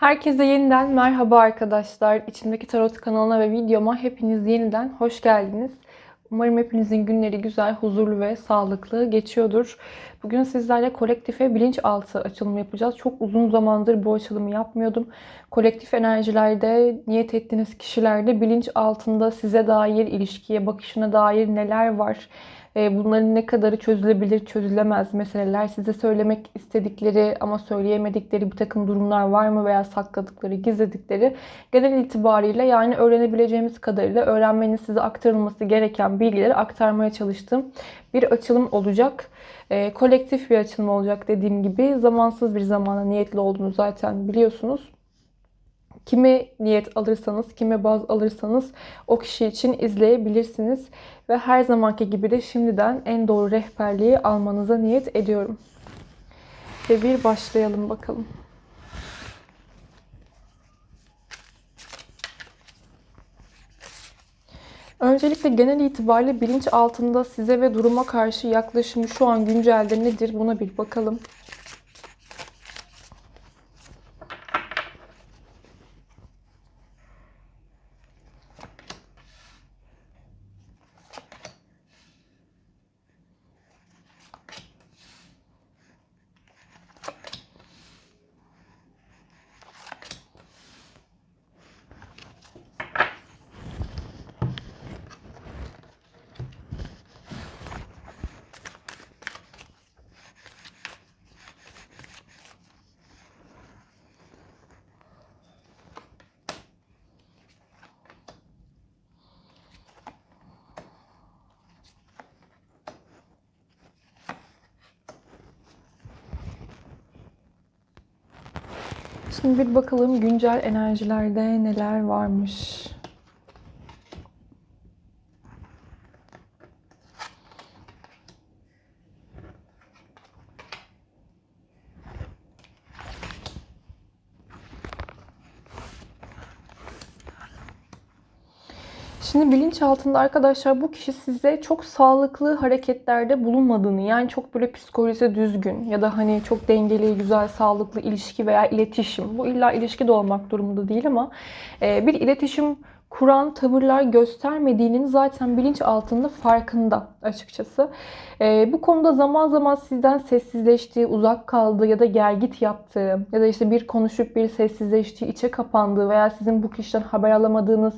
Herkese yeniden merhaba arkadaşlar. İçimdeki Tarot kanalına ve videoma hepiniz yeniden hoş geldiniz. Umarım hepinizin günleri güzel, huzurlu ve sağlıklı geçiyordur. Bugün sizlerle kolektife bilinçaltı açılımı yapacağız. Çok uzun zamandır bu açılımı yapmıyordum. Kolektif enerjilerde, niyet ettiğiniz kişilerde bilinç altında size dair, ilişkiye bakışına dair neler var? E, bunların ne kadarı çözülebilir, çözülemez meseleler, size söylemek istedikleri ama söyleyemedikleri bir takım durumlar var mı veya sakladıkları, gizledikleri genel itibariyle yani öğrenebileceğimiz kadarıyla öğrenmenin size aktarılması gereken bilgileri aktarmaya çalıştığım bir açılım olacak. E, kolektif bir açılım olacak dediğim gibi zamansız bir zamana niyetli olduğunu zaten biliyorsunuz. Kime niyet alırsanız, kime baz alırsanız o kişi için izleyebilirsiniz. Ve her zamanki gibi de şimdiden en doğru rehberliği almanıza niyet ediyorum. Ve bir başlayalım bakalım. Öncelikle genel itibariyle bilinç altında size ve duruma karşı yaklaşımı şu an güncelde nedir buna bir bakalım. Şimdi bir bakalım güncel enerjilerde neler varmış. Şimdi bilinç altında arkadaşlar bu kişi size çok sağlıklı hareketlerde bulunmadığını yani çok böyle psikolojisi düzgün ya da hani çok dengeli, güzel, sağlıklı ilişki veya iletişim. Bu illa ilişki de olmak durumunda değil ama bir iletişim kuran tavırlar göstermediğinin zaten bilinç altında farkında açıkçası. Ee, bu konuda zaman zaman sizden sessizleştiği, uzak kaldığı ya da gergit yaptığı ya da işte bir konuşup bir sessizleştiği, içe kapandığı veya sizin bu kişiden haber alamadığınız,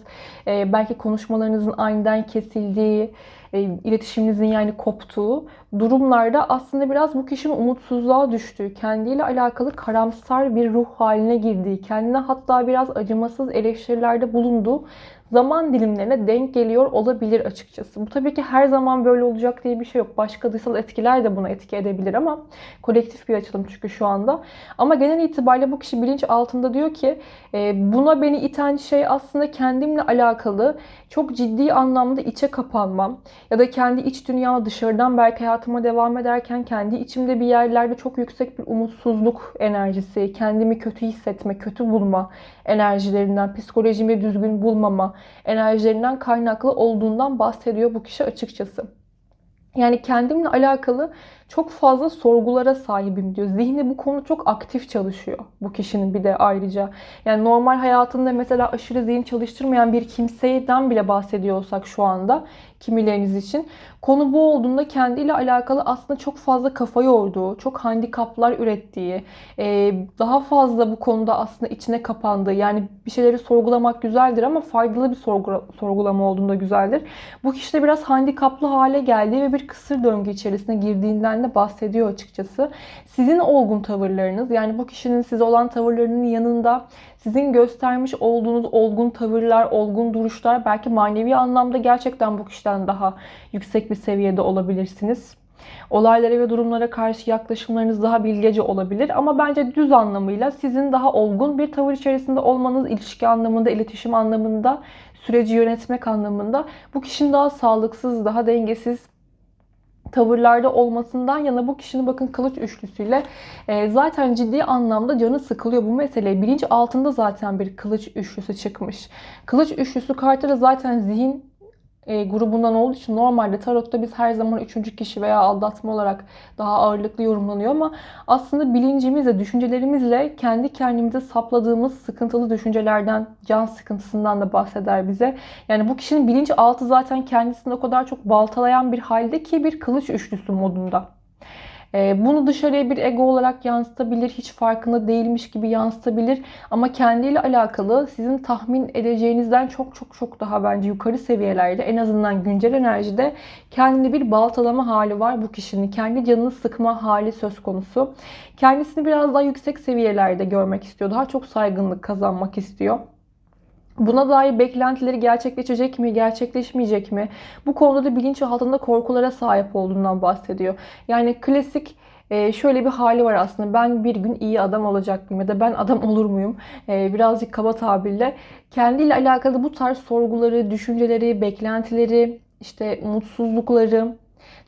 e, belki konuşmalarınızın aniden kesildiği, e, iletişiminizin yani koptuğu durumlarda aslında biraz bu kişinin umutsuzluğa düştüğü, kendiyle alakalı karamsar bir ruh haline girdiği, kendine hatta biraz acımasız eleştirilerde bulunduğu zaman dilimlerine denk geliyor olabilir açıkçası. Bu tabii ki her zaman böyle olacak diye bir şey yok. Başka dışsal etkiler de buna etki edebilir ama kolektif bir açılım çünkü şu anda. Ama genel itibariyle bu kişi bilinç altında diyor ki e, buna beni iten şey aslında kendimle alakalı çok ciddi anlamda içe kapanmam ya da kendi iç dünya dışarıdan belki hayatıma devam ederken kendi içimde bir yerlerde çok yüksek bir umutsuzluk enerjisi, kendimi kötü hissetme, kötü bulma enerjilerinden, psikolojimi düzgün bulmama, enerjilerinden kaynaklı olduğundan bahsediyor bu kişi açıkçası. Yani kendimle alakalı çok fazla sorgulara sahibim diyor. Zihni bu konu çok aktif çalışıyor bu kişinin bir de ayrıca. Yani normal hayatında mesela aşırı zihin çalıştırmayan bir kimseyden bile bahsediyorsak şu anda kimileriniz için. Konu bu olduğunda kendiyle alakalı aslında çok fazla kafa yorduğu, çok handikaplar ürettiği, e, daha fazla bu konuda aslında içine kapandığı, yani bir şeyleri sorgulamak güzeldir ama faydalı bir sorgulama olduğunda güzeldir. Bu kişi de biraz handikaplı hale geldiği ve bir kısır döngü içerisine girdiğinden de bahsediyor açıkçası. Sizin olgun tavırlarınız, yani bu kişinin size olan tavırlarının yanında sizin göstermiş olduğunuz olgun tavırlar, olgun duruşlar belki manevi anlamda gerçekten bu kişiden daha yüksek bir seviyede olabilirsiniz. Olaylara ve durumlara karşı yaklaşımlarınız daha bilgece olabilir ama bence düz anlamıyla sizin daha olgun bir tavır içerisinde olmanız ilişki anlamında, iletişim anlamında, süreci yönetmek anlamında bu kişinin daha sağlıksız, daha dengesiz tavırlarda olmasından yana bu kişinin bakın kılıç üçlüsüyle e, zaten ciddi anlamda canı sıkılıyor bu mesele. Bilinç altında zaten bir kılıç üçlüsü çıkmış. Kılıç üçlüsü kartı da zaten zihin e, grubundan olduğu için normalde tarotta biz her zaman üçüncü kişi veya aldatma olarak daha ağırlıklı yorumlanıyor ama aslında bilincimizle, düşüncelerimizle kendi kendimize sapladığımız sıkıntılı düşüncelerden, can sıkıntısından da bahseder bize. Yani bu kişinin bilinç altı zaten kendisini o kadar çok baltalayan bir halde ki bir kılıç üçlüsü modunda. Ee, bunu dışarıya bir ego olarak yansıtabilir, hiç farkında değilmiş gibi yansıtabilir. Ama kendiyle alakalı sizin tahmin edeceğinizden çok çok çok daha bence yukarı seviyelerde en azından güncel enerjide kendini bir baltalama hali var bu kişinin. Kendi canını sıkma hali söz konusu. Kendisini biraz daha yüksek seviyelerde görmek istiyor. Daha çok saygınlık kazanmak istiyor. Buna dair beklentileri gerçekleşecek mi, gerçekleşmeyecek mi? Bu konuda da bilinçaltında korkulara sahip olduğundan bahsediyor. Yani klasik e, şöyle bir hali var aslında. Ben bir gün iyi adam olacak mıyım ya da ben adam olur muyum? E, birazcık kaba tabirle. Kendiyle alakalı bu tarz sorguları, düşünceleri, beklentileri, işte mutsuzlukları,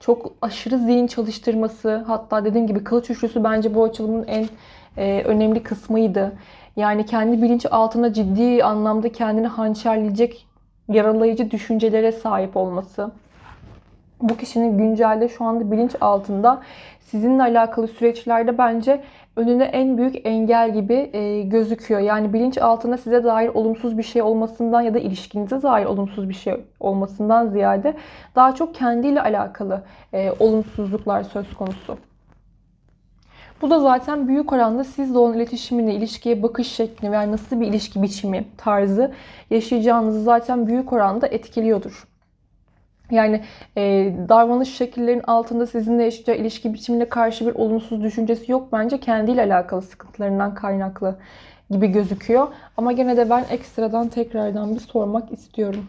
çok aşırı zihin çalıştırması, hatta dediğim gibi kılıç üçlüsü bence bu açılımın en e, önemli kısmıydı. Yani kendi bilinç altında ciddi anlamda kendini hançerleyecek yaralayıcı düşüncelere sahip olması. Bu kişinin güncelde şu anda bilinç altında sizinle alakalı süreçlerde bence önüne en büyük engel gibi e, gözüküyor. Yani bilinç altında size dair olumsuz bir şey olmasından ya da ilişkinize dair olumsuz bir şey olmasından ziyade daha çok kendiyle alakalı e, olumsuzluklar söz konusu. Bu da zaten büyük oranda sizle olan iletişimini, ilişkiye bakış şeklini veya nasıl bir ilişki biçimi tarzı yaşayacağınızı zaten büyük oranda etkiliyordur. Yani e, davranış şekillerinin altında sizinle yaşayacağı ilişki biçimine karşı bir olumsuz düşüncesi yok. Bence kendiyle alakalı sıkıntılarından kaynaklı gibi gözüküyor. Ama gene de ben ekstradan tekrardan bir sormak istiyorum.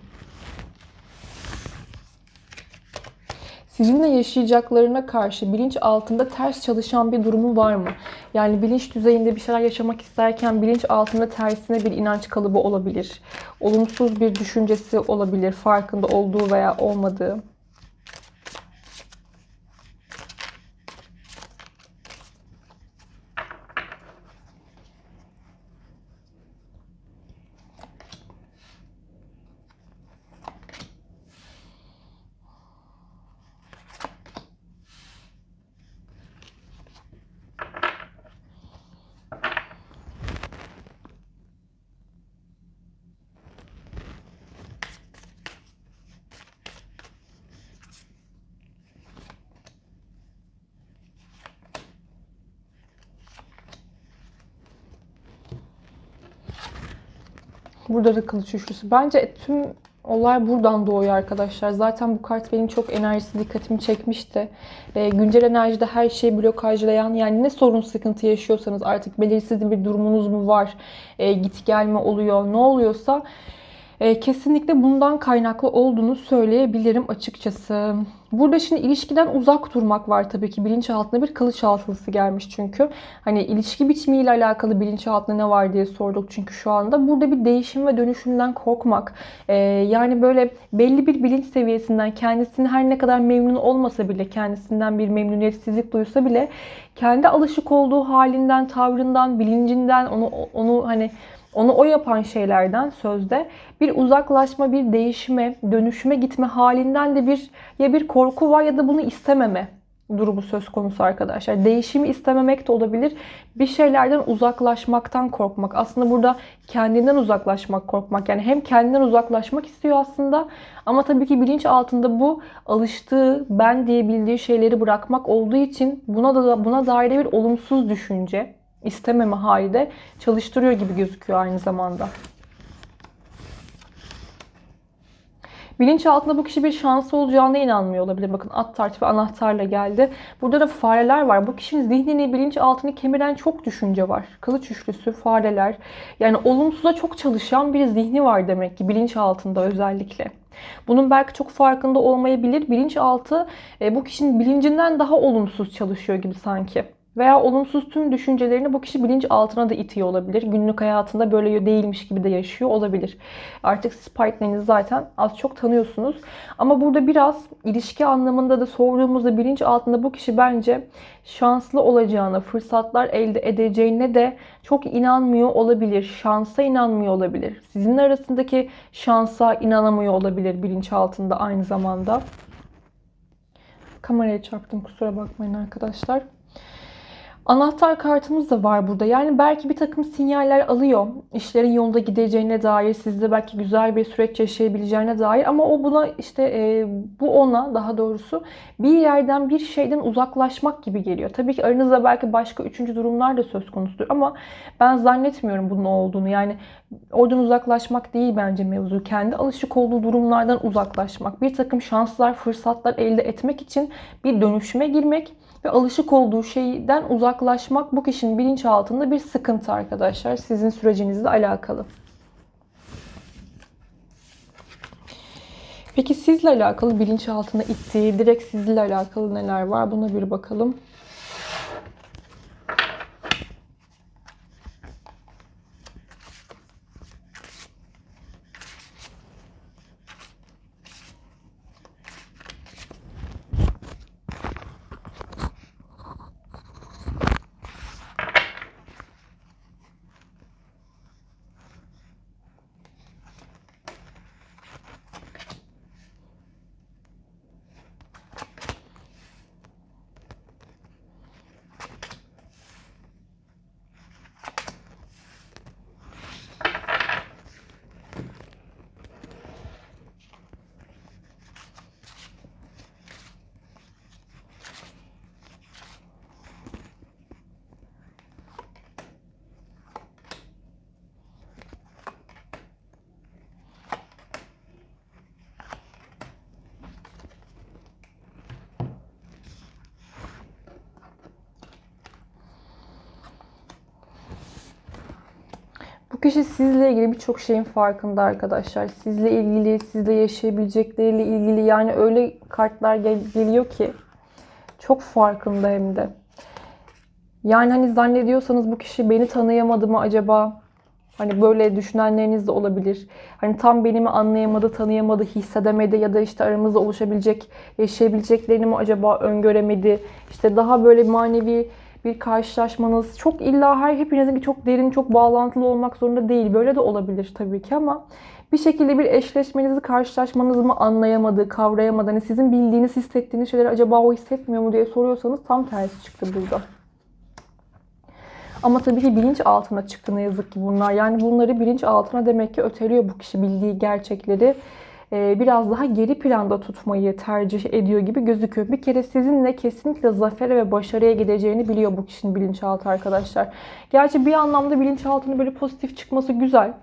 Sizinle yaşayacaklarına karşı bilinç altında ters çalışan bir durumu var mı? Yani bilinç düzeyinde bir şeyler yaşamak isterken bilinç altında tersine bir inanç kalıbı olabilir. Olumsuz bir düşüncesi olabilir farkında olduğu veya olmadığı. Burada da kılıç üçlüsü. Bence tüm olay buradan doğuyor arkadaşlar. Zaten bu kart benim çok enerjisi dikkatimi çekmişti. E, güncel enerjide her şeyi blokajlayan yani ne sorun sıkıntı yaşıyorsanız artık belirsiz bir durumunuz mu var? E, git gelme oluyor. Ne oluyorsa e, kesinlikle bundan kaynaklı olduğunu söyleyebilirim açıkçası. Burada şimdi ilişkiden uzak durmak var tabii ki. Bilinçaltına bir kılıç altılısı gelmiş çünkü. Hani ilişki biçimiyle alakalı bilinçaltında ne var diye sorduk çünkü şu anda. Burada bir değişim ve dönüşümden korkmak. Ee, yani böyle belli bir bilinç seviyesinden kendisini her ne kadar memnun olmasa bile, kendisinden bir memnuniyetsizlik duysa bile kendi alışık olduğu halinden, tavrından, bilincinden onu onu hani onu o yapan şeylerden sözde bir uzaklaşma, bir değişime, dönüşüme gitme halinden de bir ya bir korku var ya da bunu istememe durumu söz konusu arkadaşlar. Değişimi istememek de olabilir. Bir şeylerden uzaklaşmaktan korkmak. Aslında burada kendinden uzaklaşmak, korkmak. Yani hem kendinden uzaklaşmak istiyor aslında ama tabii ki bilinç altında bu alıştığı, ben diyebildiği şeyleri bırakmak olduğu için buna da buna dair bir olumsuz düşünce istememe hali de çalıştırıyor gibi gözüküyor aynı zamanda. Bilinç altında bu kişi bir şansı olacağına inanmıyor olabilir. Bakın at tartı anahtarla geldi. Burada da fareler var. Bu kişinin zihnini, bilinç altını kemiren çok düşünce var. Kılıç üçlüsü, fareler. Yani olumsuza çok çalışan bir zihni var demek ki bilinç altında özellikle. Bunun belki çok farkında olmayabilir. Bilinçaltı e, bu kişinin bilincinden daha olumsuz çalışıyor gibi sanki. Veya olumsuz tüm düşüncelerini bu kişi bilinç altına da itiyor olabilir. Günlük hayatında böyle değilmiş gibi de yaşıyor olabilir. Artık siz partnerinizi zaten az çok tanıyorsunuz. Ama burada biraz ilişki anlamında da sorduğumuzda bilinç altında bu kişi bence şanslı olacağına, fırsatlar elde edeceğine de çok inanmıyor olabilir. Şansa inanmıyor olabilir. Sizinle arasındaki şansa inanamıyor olabilir bilinç altında aynı zamanda. Kameraya çarptım kusura bakmayın arkadaşlar. Anahtar kartımız da var burada. Yani belki bir takım sinyaller alıyor. İşlerin yolunda gideceğine dair, sizde belki güzel bir süreç yaşayabileceğine dair. Ama o buna işte e, bu ona daha doğrusu bir yerden bir şeyden uzaklaşmak gibi geliyor. Tabii ki aranızda belki başka üçüncü durumlar da söz konusudur. Ama ben zannetmiyorum bunun olduğunu. Yani oradan uzaklaşmak değil bence mevzu. Kendi alışık olduğu durumlardan uzaklaşmak. Bir takım şanslar, fırsatlar elde etmek için bir dönüşüme girmek ve alışık olduğu şeyden uzaklaşmak bu kişinin bilinçaltında bir sıkıntı arkadaşlar. Sizin sürecinizle alakalı. Peki sizle alakalı bilinçaltına ittiği, direkt sizle alakalı neler var? Buna bir bakalım. Kişi sizle ilgili birçok şeyin farkında arkadaşlar. Sizle ilgili, sizle yaşayabilecekleriyle ilgili yani öyle kartlar gel- geliyor ki çok farkında hem de. Yani hani zannediyorsanız bu kişi beni tanıyamadı mı acaba? Hani böyle düşünenleriniz de olabilir. Hani tam beni mi anlayamadı, tanıyamadı, hissedemedi ya da işte aramızda oluşabilecek, yaşayabileceklerini mi acaba öngöremedi? İşte daha böyle manevi bir karşılaşmanız çok illa her hepinizinki çok derin, çok bağlantılı olmak zorunda değil. Böyle de olabilir tabii ki ama bir şekilde bir eşleşmenizi, karşılaşmanızı mı anlayamadı, kavrayamadı. Hani sizin bildiğiniz, hissettiğiniz şeyleri acaba o hissetmiyor mu diye soruyorsanız tam tersi çıktı burada. Ama tabii ki bilinç altına çıktı ne yazık ki bunlar. Yani bunları bilinç altına demek ki öteliyor bu kişi bildiği gerçekleri biraz daha geri planda tutmayı tercih ediyor gibi gözüküyor. Bir kere sizinle kesinlikle zafere ve başarıya gideceğini biliyor bu kişinin bilinçaltı arkadaşlar. Gerçi bir anlamda bilinçaltının böyle pozitif çıkması güzel.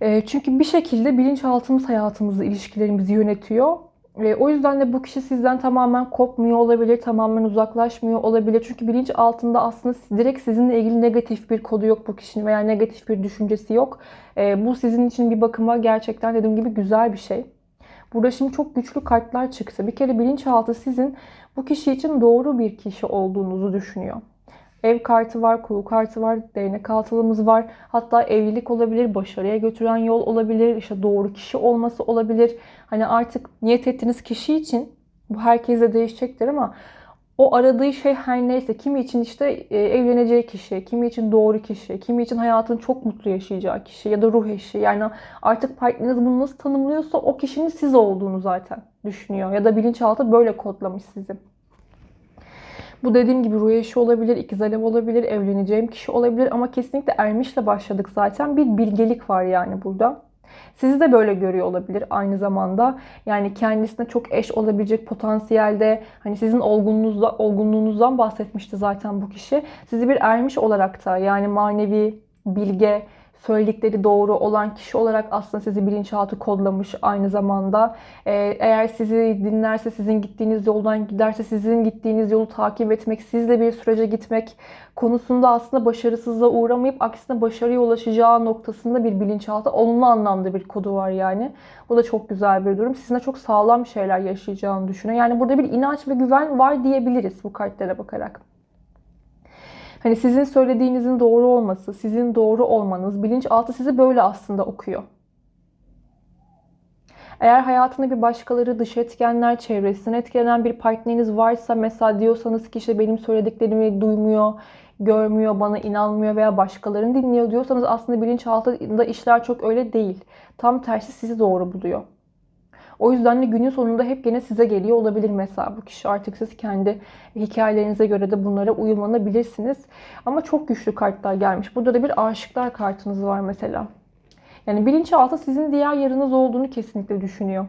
E, çünkü bir şekilde bilinçaltımız hayatımızı, ilişkilerimizi yönetiyor. E, o yüzden de bu kişi sizden tamamen kopmuyor olabilir, tamamen uzaklaşmıyor olabilir. Çünkü bilinç altında aslında direkt sizinle ilgili negatif bir kodu yok bu kişinin veya negatif bir düşüncesi yok. E, bu sizin için bir bakıma gerçekten dediğim gibi güzel bir şey. Burada şimdi çok güçlü kartlar çıktı. Bir kere bilinçaltı sizin bu kişi için doğru bir kişi olduğunuzu düşünüyor. Ev kartı var, kuğu kartı var, değnek altılımız var. Hatta evlilik olabilir, başarıya götüren yol olabilir, işte doğru kişi olması olabilir. Hani artık niyet ettiğiniz kişi için bu herkese değişecektir ama o aradığı şey her neyse kimi için işte e, evleneceği kişi, kimi için doğru kişi, kimi için hayatını çok mutlu yaşayacağı kişi ya da ruh eşi. Yani artık partneriniz bunu nasıl tanımlıyorsa o kişinin siz olduğunu zaten düşünüyor ya da bilinçaltı böyle kodlamış sizi. Bu dediğim gibi ruh eşi olabilir, ikiz alev olabilir, evleneceğim kişi olabilir ama kesinlikle ermişle başladık zaten. Bir bilgelik var yani burada. Sizi de böyle görüyor olabilir aynı zamanda. Yani kendisine çok eş olabilecek potansiyelde hani sizin olgunluğunuzda, olgunluğunuzdan bahsetmişti zaten bu kişi. Sizi bir ermiş olarak da yani manevi, bilge, söyledikleri doğru olan kişi olarak aslında sizi bilinçaltı kodlamış aynı zamanda. Ee, eğer sizi dinlerse, sizin gittiğiniz yoldan giderse, sizin gittiğiniz yolu takip etmek, sizle bir sürece gitmek konusunda aslında başarısızlığa uğramayıp aksine başarıya ulaşacağı noktasında bir bilinçaltı olumlu anlamda bir kodu var yani. Bu da çok güzel bir durum. Sizinle çok sağlam şeyler yaşayacağını düşünüyor. Yani burada bir inanç ve güven var diyebiliriz bu kartlara bakarak. Hani sizin söylediğinizin doğru olması, sizin doğru olmanız, bilinçaltı sizi böyle aslında okuyor. Eğer hayatında bir başkaları, dış etkenler, çevresinden etkilenen bir partneriniz varsa mesela diyorsanız ki işte benim söylediklerimi duymuyor, görmüyor, bana inanmıyor veya başkalarını dinliyor diyorsanız aslında bilinçaltında işler çok öyle değil. Tam tersi sizi doğru buluyor. O yüzden de günün sonunda hep gene size geliyor olabilir mesela bu kişi. Artık siz kendi hikayelerinize göre de bunlara uyumlanabilirsiniz. Ama çok güçlü kartlar gelmiş. Burada da bir aşıklar kartınız var mesela. Yani bilinçaltı sizin diğer yarınız olduğunu kesinlikle düşünüyor.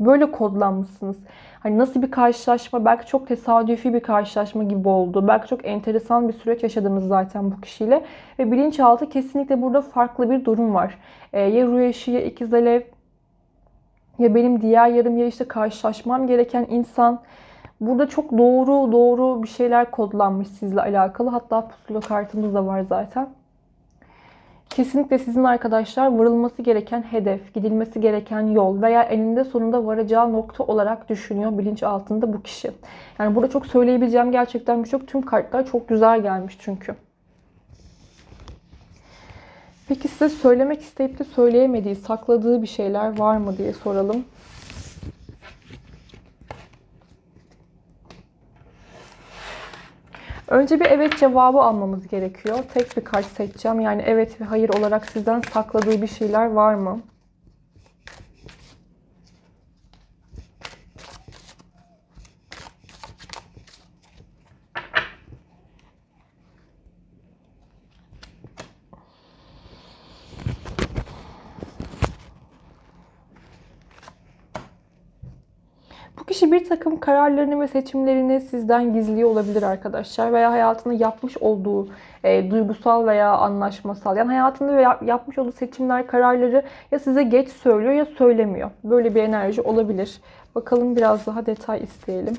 Böyle kodlanmışsınız. Hani nasıl bir karşılaşma, belki çok tesadüfi bir karşılaşma gibi oldu. Belki çok enteresan bir süreç yaşadınız zaten bu kişiyle. Ve bilinçaltı kesinlikle burada farklı bir durum var. Ee, ya Ruyeşi ya İkiz Alev ya benim diğer yarım ya işte karşılaşmam gereken insan. Burada çok doğru doğru bir şeyler kodlanmış sizle alakalı. Hatta pusula kartımız da var zaten. Kesinlikle sizin arkadaşlar varılması gereken hedef, gidilmesi gereken yol veya eninde sonunda varacağı nokta olarak düşünüyor bilinç altında bu kişi. Yani burada çok söyleyebileceğim gerçekten birçok tüm kartlar çok güzel gelmiş çünkü. Peki size söylemek isteyip de söyleyemediği, sakladığı bir şeyler var mı diye soralım. Önce bir evet cevabı almamız gerekiyor. Tek bir kart seçeceğim. Yani evet ve hayır olarak sizden sakladığı bir şeyler var mı? Bu kişi bir takım kararlarını ve seçimlerini sizden gizliyor olabilir arkadaşlar. Veya hayatında yapmış olduğu e, duygusal veya anlaşmasal. Yani hayatında yap- yapmış olduğu seçimler, kararları ya size geç söylüyor ya söylemiyor. Böyle bir enerji olabilir. Bakalım biraz daha detay isteyelim.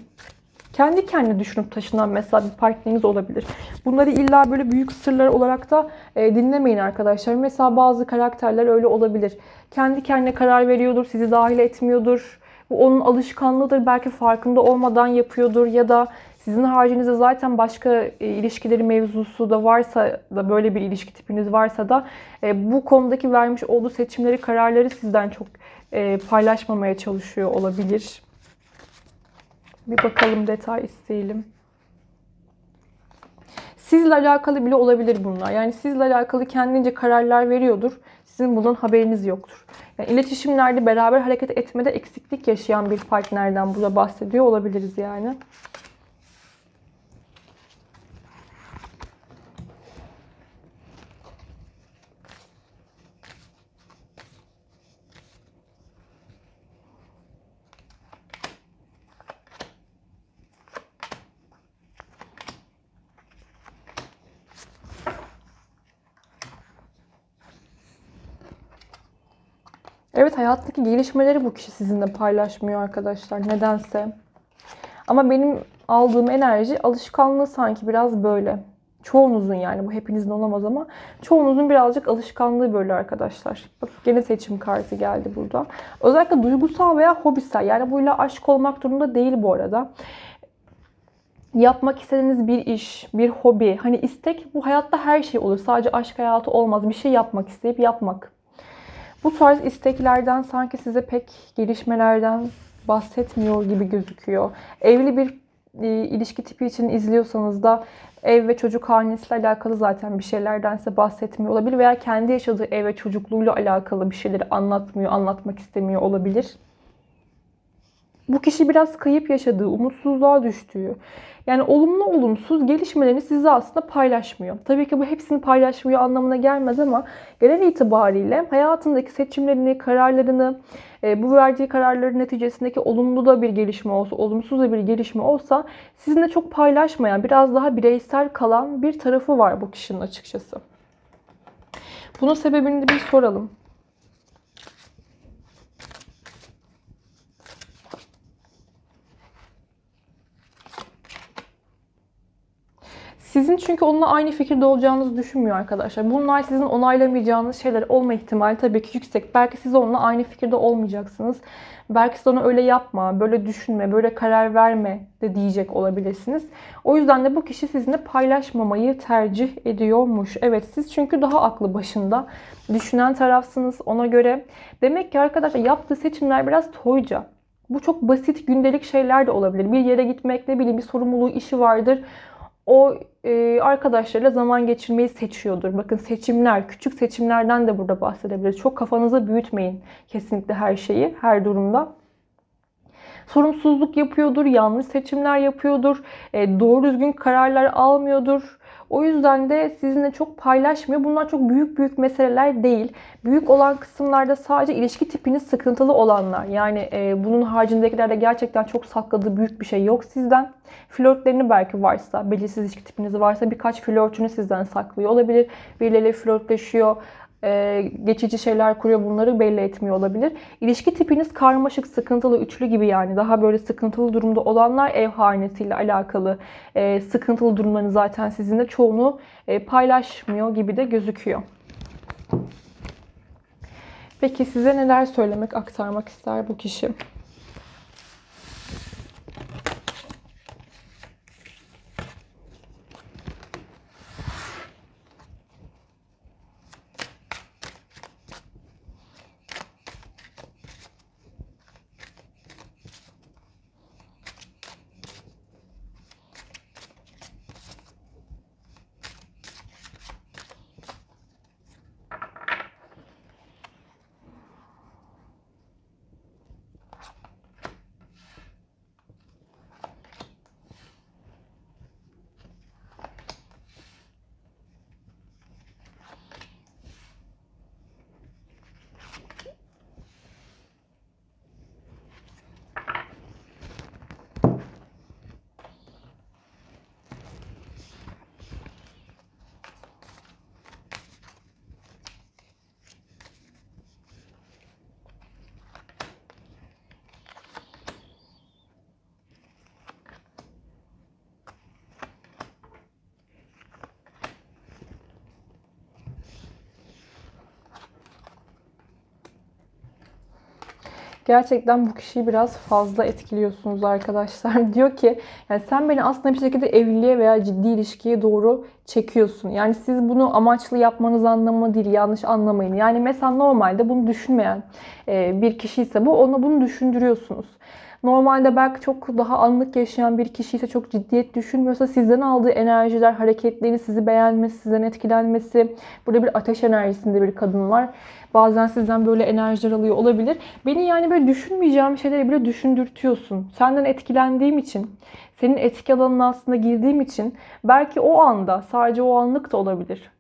Kendi kendine düşünüp taşınan mesela bir partneriniz olabilir. Bunları illa böyle büyük sırlar olarak da e, dinlemeyin arkadaşlar. Mesela bazı karakterler öyle olabilir. Kendi kendine karar veriyordur, sizi dahil etmiyordur. Bu onun alışkanlığıdır. Belki farkında olmadan yapıyordur ya da sizin haricinizde zaten başka e, ilişkileri mevzusu da varsa da böyle bir ilişki tipiniz varsa da e, bu konudaki vermiş olduğu seçimleri, kararları sizden çok e, paylaşmamaya çalışıyor olabilir. Bir bakalım detay isteyelim. Sizle alakalı bile olabilir bunlar. Yani sizle alakalı kendince kararlar veriyordur. Sizin bundan haberiniz yoktur. Yani iletişimlerde beraber hareket etmede eksiklik yaşayan bir partnerden burada bahsediyor olabiliriz yani. Evet hayattaki gelişmeleri bu kişi sizinle paylaşmıyor arkadaşlar nedense. Ama benim aldığım enerji alışkanlığı sanki biraz böyle. Çoğunuzun yani bu hepinizin olamaz ama çoğunuzun birazcık alışkanlığı böyle arkadaşlar. Bak gene seçim kartı geldi burada. Özellikle duygusal veya hobisel yani bu ile aşk olmak durumunda değil bu arada. Yapmak istediğiniz bir iş, bir hobi, hani istek bu hayatta her şey olur. Sadece aşk hayatı olmaz. Bir şey yapmak isteyip yapmak. Bu tarz isteklerden sanki size pek gelişmelerden bahsetmiyor gibi gözüküyor. Evli bir e, ilişki tipi için izliyorsanız da ev ve çocuk hanesiyle alakalı zaten bir şeylerden size bahsetmiyor olabilir veya kendi yaşadığı ev ve çocukluğuyla alakalı bir şeyleri anlatmıyor, anlatmak istemiyor olabilir. Bu kişi biraz kayıp yaşadığı, umutsuzluğa düştüğü, yani olumlu olumsuz gelişmelerini size aslında paylaşmıyor. Tabii ki bu hepsini paylaşmıyor anlamına gelmez ama genel itibariyle hayatındaki seçimlerini, kararlarını, e, bu verdiği kararların neticesindeki olumlu da bir gelişme olsa, olumsuz da bir gelişme olsa sizinle çok paylaşmayan, biraz daha bireysel kalan bir tarafı var bu kişinin açıkçası. Bunun sebebini de bir soralım. Sizin çünkü onunla aynı fikirde olacağınızı düşünmüyor arkadaşlar. Bunlar sizin onaylamayacağınız şeyler olma ihtimali tabii ki yüksek. Belki siz onunla aynı fikirde olmayacaksınız. Belki siz ona öyle yapma, böyle düşünme, böyle karar verme de diyecek olabilirsiniz. O yüzden de bu kişi sizinle paylaşmamayı tercih ediyormuş. Evet siz çünkü daha aklı başında düşünen tarafsınız ona göre. Demek ki arkadaşlar yaptığı seçimler biraz toyca. Bu çok basit gündelik şeyler de olabilir. Bir yere gitmek, ne bileyim bir sorumluluğu, işi vardır. O e, arkadaşlarıyla zaman geçirmeyi seçiyordur. Bakın seçimler, küçük seçimlerden de burada bahsedebiliriz. Çok kafanıza büyütmeyin kesinlikle her şeyi, her durumda. Sorumsuzluk yapıyordur, yanlış seçimler yapıyordur, e, doğru düzgün kararlar almıyordur. O yüzden de sizinle çok paylaşmıyor. Bunlar çok büyük büyük meseleler değil. Büyük olan kısımlarda sadece ilişki tipiniz sıkıntılı olanlar. Yani e, bunun haricindekilerde gerçekten çok sakladığı büyük bir şey yok sizden. Flörtlerini belki varsa, belirsiz ilişki tipiniz varsa birkaç flörtünü sizden saklıyor olabilir. Birileriyle flörtleşiyor e, geçici şeyler kuruyor bunları belli etmiyor olabilir. İlişki tipiniz karmaşık, sıkıntılı, üçlü gibi yani daha böyle sıkıntılı durumda olanlar ev hanesiyle alakalı e, sıkıntılı durumlarını zaten sizinle çoğunu e, paylaşmıyor gibi de gözüküyor. Peki size neler söylemek, aktarmak ister bu kişi? Gerçekten bu kişiyi biraz fazla etkiliyorsunuz arkadaşlar. Diyor ki yani sen beni aslında bir şekilde evliliğe veya ciddi ilişkiye doğru çekiyorsun. Yani siz bunu amaçlı yapmanız anlamı değil. Yanlış anlamayın. Yani mesela normalde bunu düşünmeyen bir kişi ise bu ona bunu düşündürüyorsunuz. Normalde belki çok daha anlık yaşayan bir kişi ise çok ciddiyet düşünmüyorsa sizden aldığı enerjiler, hareketleri, sizi beğenmesi, sizden etkilenmesi. Burada bir ateş enerjisinde bir kadın var. Bazen sizden böyle enerjiler alıyor olabilir. Beni yani böyle düşünmeyeceğim şeyleri bile düşündürtüyorsun. Senden etkilendiğim için, senin etki alanına aslında girdiğim için belki o anda, sadece o anlık da olabilir.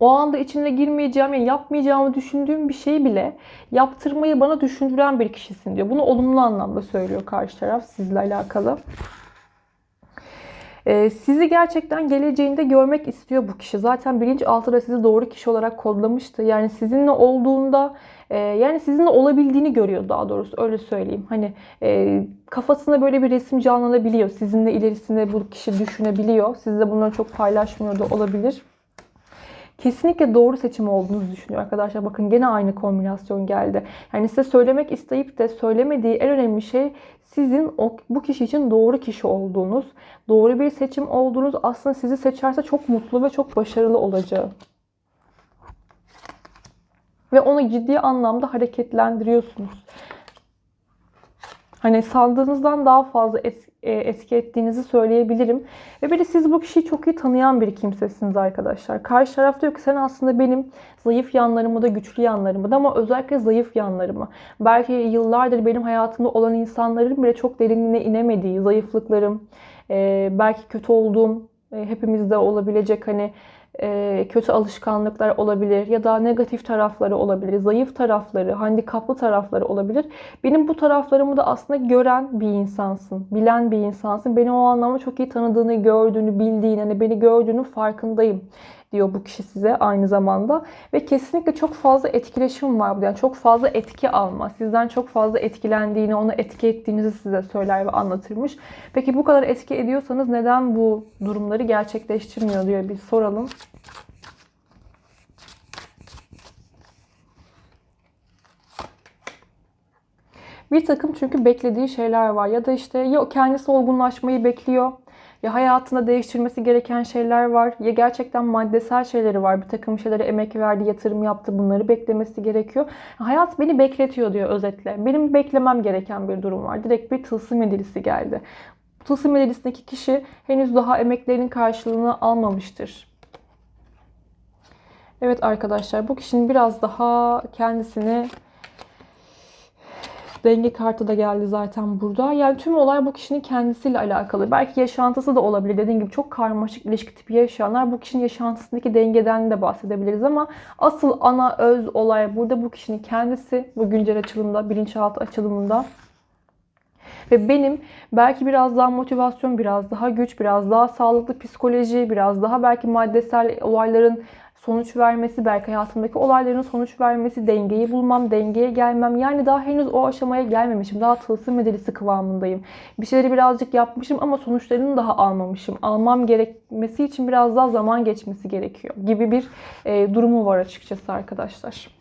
O anda içine girmeyeceğim, yani yapmayacağımı düşündüğüm bir şeyi bile yaptırmayı bana düşündüren bir kişisin diyor. Bunu olumlu anlamda söylüyor karşı taraf sizle alakalı. Ee, sizi gerçekten geleceğinde görmek istiyor bu kişi. Zaten bilinçaltı sizi doğru kişi olarak kodlamıştı. Yani sizinle olduğunda e, yani sizinle olabildiğini görüyor daha doğrusu öyle söyleyeyim. Hani e, kafasında böyle bir resim canlanabiliyor. Sizinle ilerisinde bu kişi düşünebiliyor. Sizle bunları çok paylaşmıyor da olabilir kesinlikle doğru seçim olduğunuzu düşünüyor arkadaşlar. Bakın gene aynı kombinasyon geldi. Yani size söylemek isteyip de söylemediği en önemli şey sizin o, bu kişi için doğru kişi olduğunuz, doğru bir seçim olduğunuz aslında sizi seçerse çok mutlu ve çok başarılı olacağı. Ve onu ciddi anlamda hareketlendiriyorsunuz. Hani sandığınızdan daha fazla etki, e, etki ettiğinizi söyleyebilirim. Ve de siz bu kişiyi çok iyi tanıyan bir kimsesiniz arkadaşlar. Karşı taraf diyor ki sen aslında benim zayıf yanlarımı da güçlü yanlarımı da ama özellikle zayıf yanlarımı. Belki yıllardır benim hayatımda olan insanların bile çok derinliğine inemediği zayıflıklarım, e, belki kötü olduğum, e, hepimizde olabilecek hani e, kötü alışkanlıklar olabilir ya da negatif tarafları olabilir, zayıf tarafları, handikaplı tarafları olabilir. Benim bu taraflarımı da aslında gören bir insansın, bilen bir insansın. Beni o anlamda çok iyi tanıdığını, gördüğünü, bildiğini, hani beni gördüğünü farkındayım diyor bu kişi size aynı zamanda. Ve kesinlikle çok fazla etkileşim var. Yani çok fazla etki alma. Sizden çok fazla etkilendiğini, ona etki ettiğinizi size söyler ve anlatırmış. Peki bu kadar etki ediyorsanız neden bu durumları gerçekleştirmiyor diye bir soralım. Bir takım çünkü beklediği şeyler var. Ya da işte ya kendisi olgunlaşmayı bekliyor. Ya hayatında değiştirmesi gereken şeyler var. Ya gerçekten maddesel şeyleri var. Bir takım şeylere emek verdi, yatırım yaptı. Bunları beklemesi gerekiyor. Hayat beni bekletiyor diyor özetle. Benim beklemem gereken bir durum var. Direkt bir tılsım edilisi geldi. Tılsım edilisindeki kişi henüz daha emeklerinin karşılığını almamıştır. Evet arkadaşlar bu kişinin biraz daha kendisini Denge kartı da geldi zaten burada. Yani tüm olay bu kişinin kendisiyle alakalı. Belki yaşantısı da olabilir. Dediğim gibi çok karmaşık ilişki tipi yaşayanlar bu kişinin yaşantısındaki dengeden de bahsedebiliriz ama asıl ana öz olay burada bu kişinin kendisi. Bu güncel açılımda, bilinçaltı açılımında. Ve benim belki biraz daha motivasyon, biraz daha güç, biraz daha sağlıklı psikoloji, biraz daha belki maddesel olayların sonuç vermesi, belki hayatımdaki olayların sonuç vermesi, dengeyi bulmam, dengeye gelmem. Yani daha henüz o aşamaya gelmemişim. Daha tılsım medelisi kıvamındayım. Bir şeyleri birazcık yapmışım ama sonuçlarını daha almamışım. Almam gerekmesi için biraz daha zaman geçmesi gerekiyor gibi bir e, durumu var açıkçası arkadaşlar.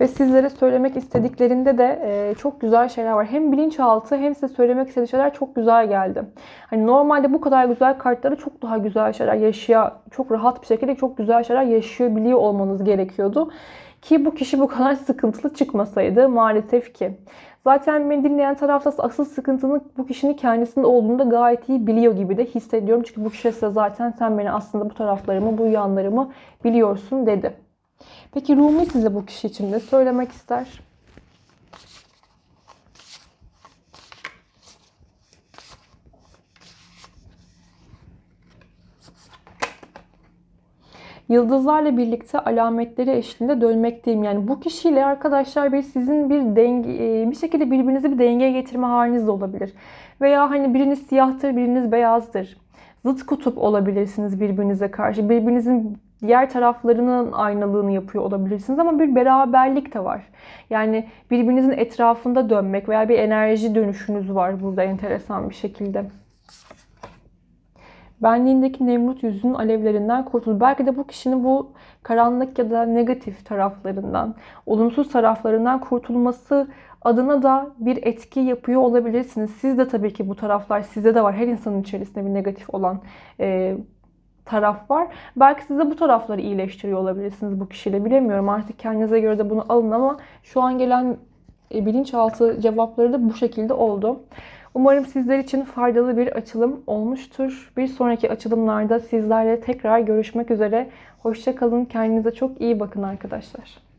Ve sizlere söylemek istediklerinde de e, çok güzel şeyler var. Hem bilinçaltı hem size söylemek istediği şeyler çok güzel geldi. Hani normalde bu kadar güzel kartları çok daha güzel şeyler yaşaya, çok rahat bir şekilde çok güzel şeyler yaşayabiliyor olmanız gerekiyordu. Ki bu kişi bu kadar sıkıntılı çıkmasaydı maalesef ki. Zaten beni dinleyen tarafta asıl sıkıntının bu kişinin kendisinde olduğunu da gayet iyi biliyor gibi de hissediyorum. Çünkü bu kişi size zaten sen beni aslında bu taraflarımı, bu yanlarımı biliyorsun dedi. Peki Rumi size bu kişi için ne söylemek ister? Yıldızlarla birlikte alametleri eşliğinde dönmekteyim. Yani bu kişiyle arkadaşlar bir sizin bir denge bir şekilde birbirinizi bir dengeye getirme haliniz de olabilir. Veya hani biriniz siyahtır, biriniz beyazdır. Zıt kutup olabilirsiniz birbirinize karşı. Birbirinizin diğer taraflarının aynalığını yapıyor olabilirsiniz ama bir beraberlik de var. Yani birbirinizin etrafında dönmek veya bir enerji dönüşünüz var burada enteresan bir şekilde. Benliğindeki Nemrut yüzünün alevlerinden kurtul. Belki de bu kişinin bu karanlık ya da negatif taraflarından, olumsuz taraflarından kurtulması adına da bir etki yapıyor olabilirsiniz. Siz de tabii ki bu taraflar sizde de var. Her insanın içerisinde bir negatif olan e, taraf var. Belki size bu tarafları iyileştiriyor olabilirsiniz bu kişiyle. Bilemiyorum artık kendinize göre de bunu alın ama şu an gelen e, bilinçaltı cevapları da bu şekilde oldu. Umarım sizler için faydalı bir açılım olmuştur. Bir sonraki açılımlarda sizlerle tekrar görüşmek üzere. Hoşçakalın. Kendinize çok iyi bakın arkadaşlar.